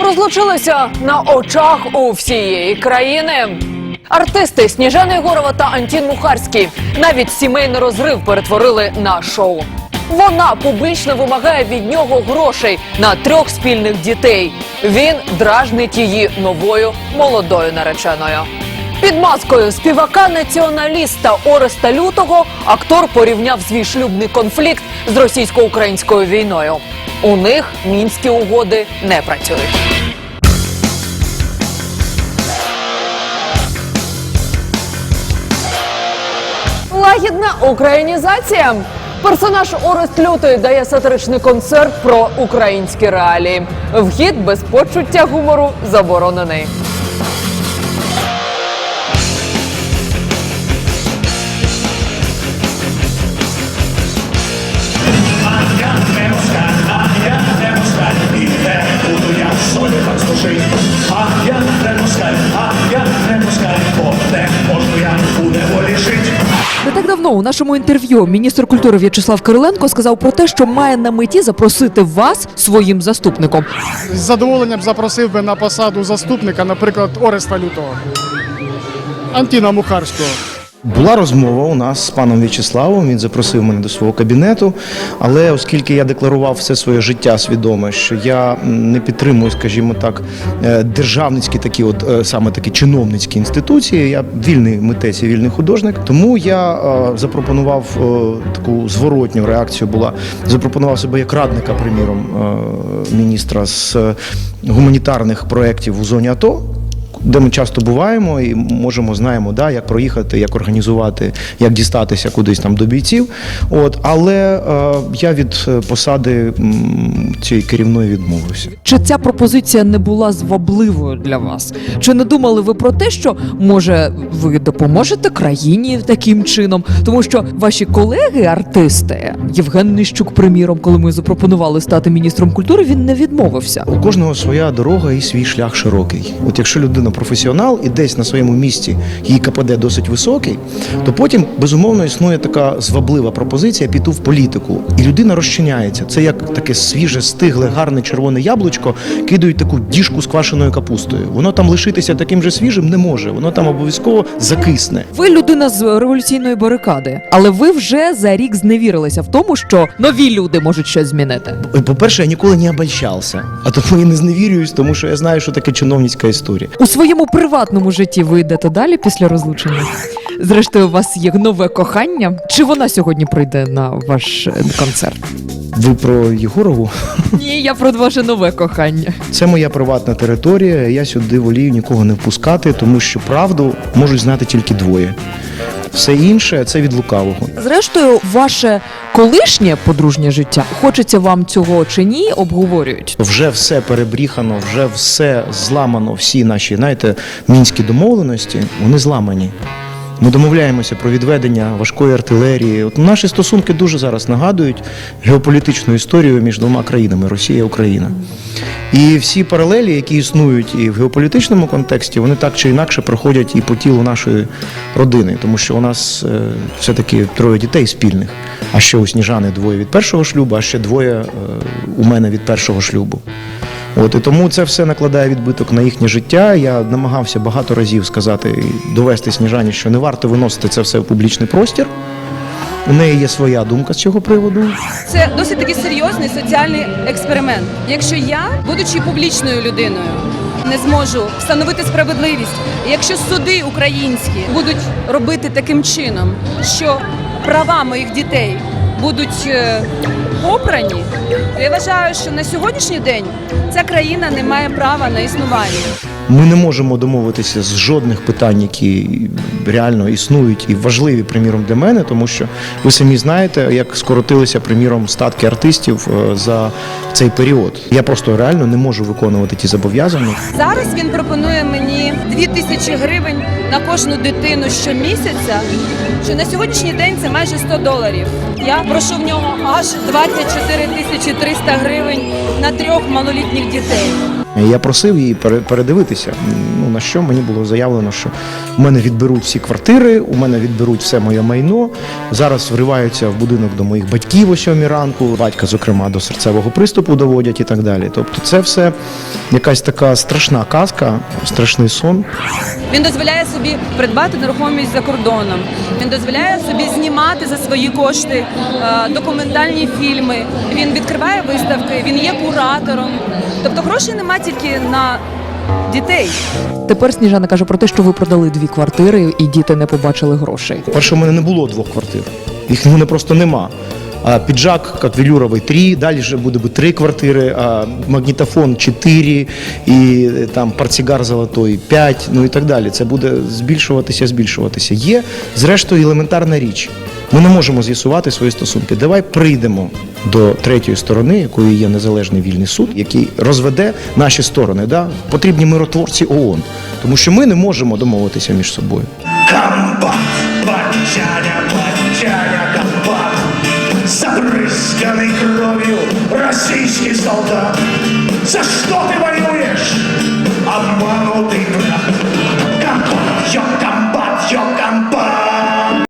розлучилися на очах у всієї країни. Артисти Сніжана Єгорова та Антін Мухарський навіть сімейний розрив перетворили на шоу. Вона публічно вимагає від нього грошей на трьох спільних дітей. Він дражнить її новою молодою нареченою. Під маскою співака націоналіста Ореста Лютого актор порівняв свій шлюбний конфлікт з російсько-українською війною. У них мінські угоди не працюють. Лагідна українізація. Персонаж Орест Лютий дає сатиричний концерт про українські реалії. Вхід без почуття гумору заборонений. Нашому інтерв'ю міністр культури В'ячеслав Кириленко сказав про те, що має на меті запросити вас своїм заступником. З задоволенням запросив би на посаду заступника, наприклад, Ореста Лютого, Антіна Мухарського. Була розмова у нас з паном В'ячеславом. Він запросив мене до свого кабінету. Але оскільки я декларував все своє життя свідоме, що я не підтримую, скажімо так, е, державницькі такі, от е, саме такі чиновницькі інституції, я вільний митець і вільний художник. Тому я е, запропонував таку зворотню реакцію. Була запропонував себе як радника, приміром, міністра з гуманітарних проєктів у зоні АТО де ми часто буваємо і можемо знаємо, да, як проїхати, як організувати, як дістатися кудись там до бійців. От, але е, я від е, посади м, цієї керівної відмовився. Чи ця пропозиція не була звабливою для вас? Чи не думали ви про те, що може ви допоможете країні таким чином? Тому що ваші колеги, артисти, Євген Нищук, приміром, коли ми запропонували стати міністром культури, він не відмовився. У кожного своя дорога і свій шлях широкий. От якщо людина професіонал і десь на своєму місці її КПД досить високий, то потім безумовно існує така зваблива пропозиція піти в політику, і людина розчиняється. Це як таке свіже, стигле, гарне червоне яблучко, кидають таку діжку з квашеною капустою. Воно там лишитися таким же свіжим не може. Воно там обов'язково закисне. Ви людина з революційної барикади, але ви вже за рік зневірилися в тому, що нові люди можуть щось змінити. По-перше, я ніколи не обольщався, а тому і не зневірююсь, тому що я знаю, що таке чиновницька історія. У своєму приватному житті ви йдете далі після розлучення. Зрештою, у вас є нове кохання. Чи вона сьогодні прийде на ваш е, концерт? Ви про Єгорову? Ні, я про ваше нове кохання. Це моя приватна територія. Я сюди волію нікого не впускати, тому що правду можуть знати тільки двоє. Все інше це від лукавого. Зрештою, ваше колишнє подружнє життя, хочеться вам цього чи ні, обговорюють. Вже все перебріхано, вже все зламано. Всі наші, знаєте, мінські домовленості вони зламані. Ми домовляємося про відведення важкої артилерії. От наші стосунки дуже зараз нагадують геополітичну історію між двома країнами Росія і Україна. І всі паралелі, які існують і в геополітичному контексті, вони так чи інакше проходять і по тілу нашої родини, тому що у нас е, все-таки троє дітей спільних. А ще у Сніжани двоє від першого шлюбу, а ще двоє е, у мене від першого шлюбу. От і тому це все накладає відбиток на їхнє життя. Я намагався багато разів сказати довести Сніжані, що не варто виносити це все в публічний простір. У неї є своя думка з цього приводу. Це досить таки серйозний соціальний експеримент. Якщо я, будучи публічною людиною, не зможу встановити справедливість, якщо суди українські будуть робити таким чином, що права моїх дітей будуть е, попрані, я вважаю, що на сьогоднішній день ця країна не має права на існування. Ми не можемо домовитися з жодних питань, які реально існують і важливі, приміром, для мене, тому що ви самі знаєте, як скоротилися, приміром, статки артистів е, за цей період. Я просто реально не можу виконувати ті зобов'язання. Зараз він пропонує мені 2 тисячі гривень на кожну дитину щомісяця, що на сьогоднішній день це майже 100 доларів. Я прошу в нього аж 24 тисячі 300 гривень на трьох малолітніх дітей. Я просив її пере- передивитися. Ну на що мені було заявлено, що у мене відберуть всі квартири, у мене відберуть все моє майно. Зараз вриваються в будинок до моїх батьків о сьомій ранку, батька, зокрема, до серцевого приступу доводять і так далі. Тобто, це все якась така страшна казка, страшний сон. Він дозволяє собі придбати нерухомість за кордоном. Він дозволяє собі знімати за свої кошти е, документальні фільми. Він відкриває виставки, він є куратором. Тобто грошей нема тільки на дітей. Тепер Сніжана каже про те, що ви продали дві квартири і діти не побачили грошей. Перше, у мене не було двох квартир. Їх в мене просто нема. Піджак катвелюровий три, далі вже буде би три квартири, а магнітофон чотири, і е, там портсигар золотой п'ять, ну і так далі. Це буде збільшуватися, збільшуватися. Є, зрештою, елементарна річ. Ми не можемо з'ясувати свої стосунки. Давай прийдемо до третьої сторони, якою є незалежний вільний суд, який розведе наші сторони. Да? Потрібні миротворці ООН, тому що ми не можемо домовитися між собою. Российский солдат. За что ты воюешь, обманутый брат?